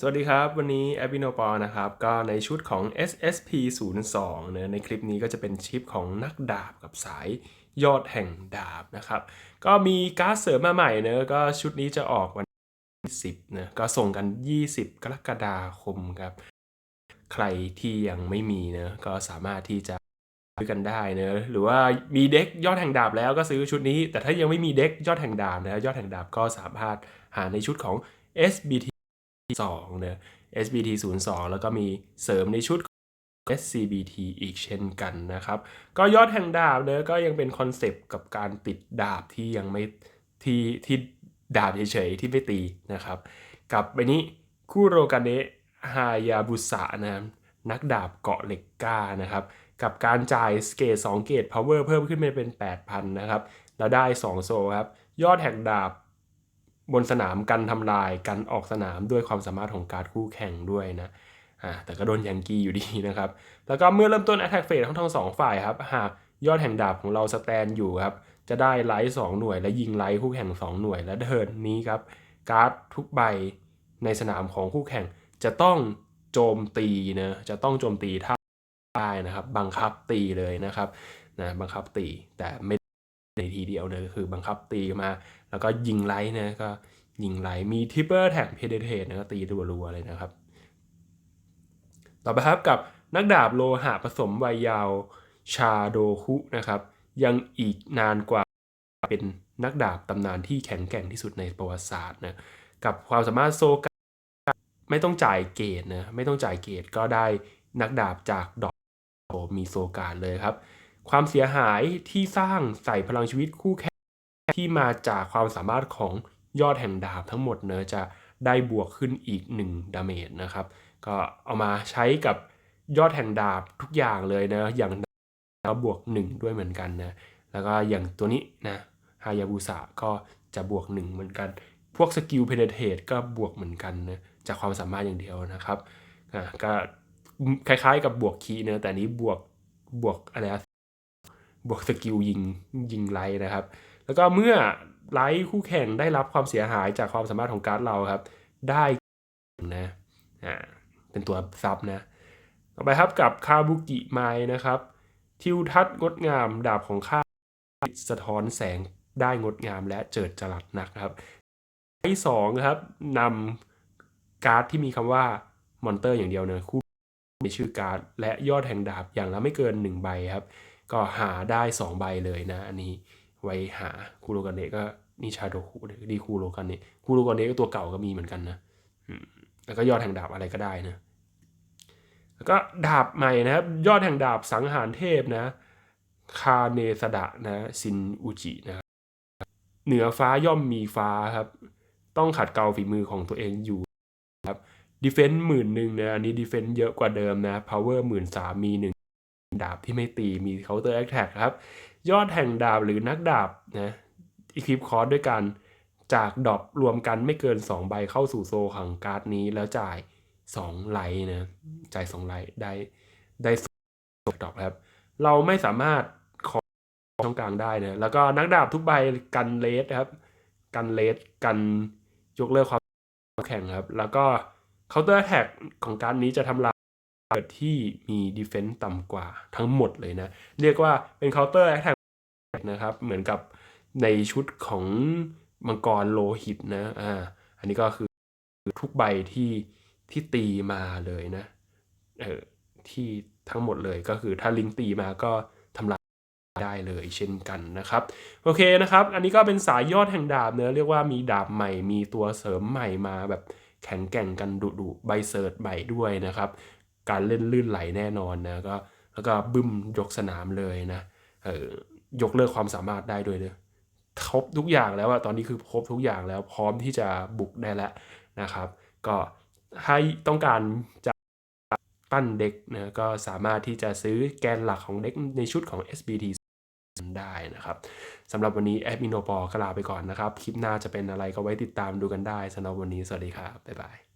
สวัสดีครับ วันนี้แอป i ิโนปอนะครับ ก็ในชุดของ SSP 0 2เนะในคลิปนี้ก็จะเป็นชิปของนักดาบกับสายยอดแห่งดาบนะครับ ก็มีการ์ดเสริมมาใหม่เนะก็ชุดนี้จะออกวันที่10นะก็ส่งกัน 20 กรกฎาคมครับ ใครที่ยังไม่มีเนะก็สามารถที่จะซื้อกันได้เนะหรือว่ามีเด็กยอดแห่งดาบแล้วก็ซื้อชุดนี้ แต่ถ้ายังไม่มีเด็กยอดแห่งดาบนะยอดแห่งดาบก็สามารถหาในชุดของ SBT 2เนะ SBT 0 2แล้วก็มีเสริมในชุด SCBT อีกเช่นกันนะครับ ก็ยอดแห่งดาบเนะก็ยังเป็นคอนเซปต์กับการติดดาบที่ยังไม่ที่ที่ดาบเฉยๆที่ไม่ตีนะครับ กับใบนี้คู่โรกาเนะฮายาบุสะนะนักดาบเกาะเหล็กกล้านะครับ กับการจ่ายสเกต2เกตพาวเวอร์เพิ่มขึ้นไปเป็น 8,000 นะครับ แล้วได้ 2 โซครับ ยอดแห่งดาบ บนสนามกันทำลายกันออกสนามด้วยความสามารถของการ์ดคู่แข่งด้วยนะอ่าแต่ก็โดนยังกี้อยู่ดีนะครับ แล้วก็เมื่อเริ่มต้น Attack Phase ทั้งทั้งสองฝ่ายครับหากยอดแห่งดาบของเราสแตนอยู่ครับจะได้ไลท์สองหน่วยและยิงไลท์คู่แข่ง 2 หน่วยและเทิร์นนี้ครับการ์ดทุกใบในสนามของคู่แข่งจะต้องโจมตีนะจะต้องโจมตีถ้าได้นะครับ บังคับตีเลยนะครับนะบังคับตีแต่ไม่ ในทีเดียวเลยคือบังคับตีมา แล้วก็ยิงไลท์นะก็ยิงไลท์มีทิปเปอร์แท็กเพเดเทสนะก็ตีรัวๆเลยนะครับ ต่อไปครับกับนักดาบโลหะผสมวัยยาวชาโดคุนะครับ ยังอีกนานกว่าเป็นนักดาบตำนานที่แข็งแกร่งที่สุดในประวัติศาสตร์นะกับความสามารถโซกาไม่ต้องจ่ายเกตนะไม่ต้องจ่ายเกตก็ได้นักดาบจากดอกมีโซการเลยครับ ความเสียหายที่สร้างใส่พลังชีวิตคู่แข่งที่มาจากความสามารถของยอดแห่งดาบทั้งหมดเนะจะได้บวกขึ้นอีก1ดาเมจนะครับ ก็เอามาใช้กับยอดแห่งดาบทุกอย่างเลยนะ อย่างแล้วบวก 1 ด้วยเหมือนกันนะ แล้วก็อย่างตัวนี้นะฮายาบุสะก็จะบวก 1 เหมือนกัน พวกสกิลเพเนเทตก็บวกเหมือนกันนะ จากความสามารถอย่างเดียวนะครับ อ่า ก็คล้ายๆกับบวกคีย์นะแต่นี้บวกบวกอะไร บวกสกิลยิงยิงไลท์นะครับ แล้วก็เมื่อไลท์คู่แข่งได้รับความเสียหายจากความสามารถของการ์ดเราครับ ได้นะอ่าเป็นตัวซับนะต่อไปครับกับคาบุกิไมนะครับ ทิวทัศน์งดงามดาบของข้าสะท้อนแสงได้งดงามและเจิดจรัสนักครับที่สองครับนำการ์ดที่มีคำว่ามอนเตอร์อย่างเดียวเนะคู่ในชื่อการ์ดและยอดแห่งดาบอย่างละไม่เกิน 1 ใบครับ ก็หาได้ 2 ใบเลยนะ อันนี้ไว้หาคูโรกันเนะก็นิชาโดคุดีคูโรกันเนะคูโรกันเนะก็ตัวเก่าก็มีเหมือนกันนะแล้วก็ยอดแห่งดาบอะไรก็ได้นะแล้วก็ดาบใหม่นะครับ ยอดแห่งดาบสังหารเทพนะ คาเนสดะนะซินอุจินะเหนือฟ้าย่อมมีฟ้าครับ ต้องขัดเกลาฝีมือของตัวเองอยู่ครับดีเฟนซ์หมื่นหนึ่งนะอันนี้ดีเฟนซ์เยอะกว่าเดิมนะพาวเวอร์หมื่นสามมีหนึ่ง ดาบที่ไม่ตีมีเคาน์เตอร์แอคแท็กครับ ยอดแห่งดาบหรือนักดาบนะอีคลิปคอร์สด้วยกัน จากดอปรวมกันไม่เกิน 2 ใบเข้าสู่โซของการ์ดนี้แล้วจ่าย 2 ไลท์นะจ่าย 2 ไลท์ได้ได้ดอปครับ เราไม่สามารถขอช่องกลางได้นะแล้วก็นักดาบทุกใบกันเลสครับ กันเลสกันยกเลิกความแข่งครับ แล้วก็เคาน์เตอร์แท็กของการนี้จะทำลาย ที่มีดีเฟนต์ต่ำกว่าทั้งหมดเลยนะ เรียกว่าเป็นเคาน์เตอร์แอท็กนะครับ เหมือนกับในชุดของมังกรโลหิตนะอ่าอันนี้ก็คือทุกใบที่ที่ตีมาเลยนะเออที่ทั้งหมดเลยก็คือถ้าลิงตีมาก็ทำลายได้เลยเช่นกันนะครับ โอเคนะครับ อันนี้ก็เป็นสายยอดแห่งดาบเนะเรียกว่ามีดาบใหม่มีตัวเสริมใหม่มาแบบแข็งแกร่งกันดุดุใบเซิร์ตใหม่ด้วยนะครับ การเล่นลื่นไหลแน่นอนนะก็แล้วก็บึ้มยกสนามเลยนะเออยกเลิกความสามารถได้ด้วยเนะครบทุกอย่างแล้วอะตอนนี้คือครบทุกอย่างแล้วพร้อมที่จะบุกได้แล้วนะครับ ก็ให้ต้องการจะปั้นเด็กนะก็สามารถที่จะซื้อแกนหลักของเด็กในชุดของ SBT ได้นะครับสำหรับวันนี้แอดมินโนปอก็ลาไปก่อนนะครับ คลิปหน้าจะเป็นอะไรก็ไว้ติดตามดูกันได้สำหรับวันนี้สวัสดีครับ บ๊ายบาย